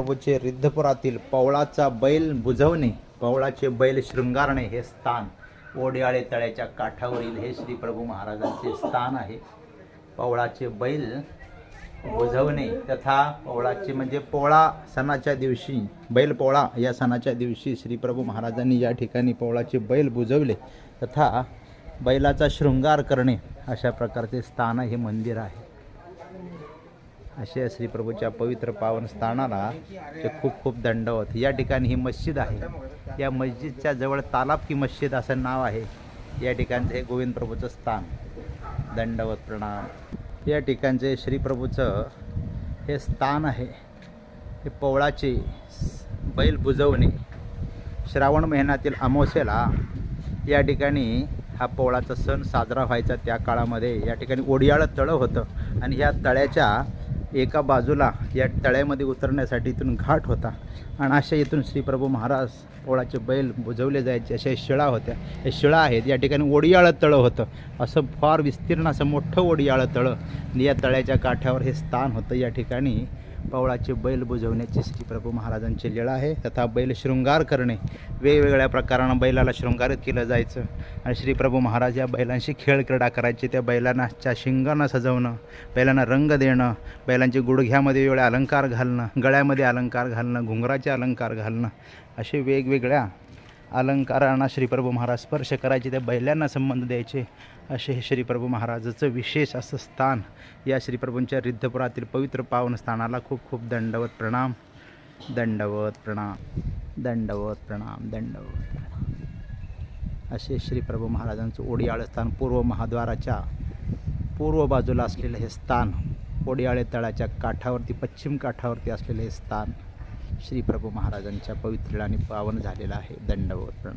प्रभूचे रिद्धपुरातील पवळाचा बैल बुजवणे पवळाचे बैल शृंगारणे हे स्थान. ओडियाळे तळ्याच्या काठावरील हे श्री प्रभू महाराजांचे स्थान आहे. पवळाचे बैल बुजवणे तथा पवळाचे म्हणजे पोळा सणाच्या दिवशी बैल पोळा या सणाच्या दिवशी श्री प्रभू महाराजांनी या ठिकाणी पवळाचे बैल बुजवले तथा बैलाचा शृंगार करणे अशा प्रकारचे स्थान हे मंदिर आहे. अशा श्रीप्रभूच्या पवित्र पावन स्थानाला ते खूप खूप दंडवत या ठिकाणी ही मस्जिद आहे. या मस्जिदच्या जवळ तालाब की मस्जिद असं नाव आहे. या ठिकाणचं हे गोविंद प्रभूचं स्थान. दंडवत प्रणाम. या ठिकाणचे श्रीप्रभूचं हे स्थान आहे. हे पवळाचे बैल बुजवणे. श्रावण महिन्यातील अमावस्येला या ठिकाणी हा पोळाचा सण साजरा व्हायचा त्या काळामध्ये. या ठिकाणी ओडियाळं तळं होतं. आणि ह्या तळ्याच्या एका बाजूला या तळ्यामध्ये उतरण्यासाठी इथून घाट होता. आणि अशा इथून श्रीप्रभू महाराज पोळाचे बैल बुजवले जायचे. अशा शिळा होत्या. हे शिळा आहेत. या ठिकाणी ओडियाळं तळं होतं. असं फार विस्तीर्ण असं मोठं ओडियाळं तळं. या तळ्याच्या काठावर हे स्थान होतं. या ठिकाणी पवळाचे बैल बुजवण्याची श्री प्रभू महाराजांची लीळा आहे. तथा बैल शृंगार करणे वेगवेगळ्या प्रकारानं बैलाला शृंगारित केलं जायचं. आणि श्री प्रभू महाराज या बैलांशी खेळ क्रीडा करायचे. त्या बैलांच्या शिंगांना सजवणं बैलांना रंग देणं बैलांच्या गुडघ्यामध्ये वेगवेगळे अलंकार घालणं गळ्यामध्ये अलंकार घालणं घुंगराचे अलंकार घालणं असे वेगवेगळ्या अलंकारांना श्रीप्रभू महाराज स्पर्श करायचे. त्या बैलांना संबंध द्यायचे. असे हे श्रीप्रभू महाराजाचं विशेष असं स्थान या श्रीप्रभूंच्या रिद्धपुरातील पवित्र पावन स्थानाला खूप खूप दंडवत प्रणाम. दंडवत प्रणाम. दंडवत प्रणाम. दंडवत प्रणाम. असे श्रीप्रभू महाराजांचं ओडियाळ स्थान पूर्व महाद्वाराच्या पूर्व बाजूला असलेलं हे स्थान ओडियाळे तळाच्या काठावरती पश्चिम काठावरती असलेले हे स्थान श्रीप्रभू महाराजांच्या पवित्र आणि पावन झालेलं आहे. दंडवत प्रणाम.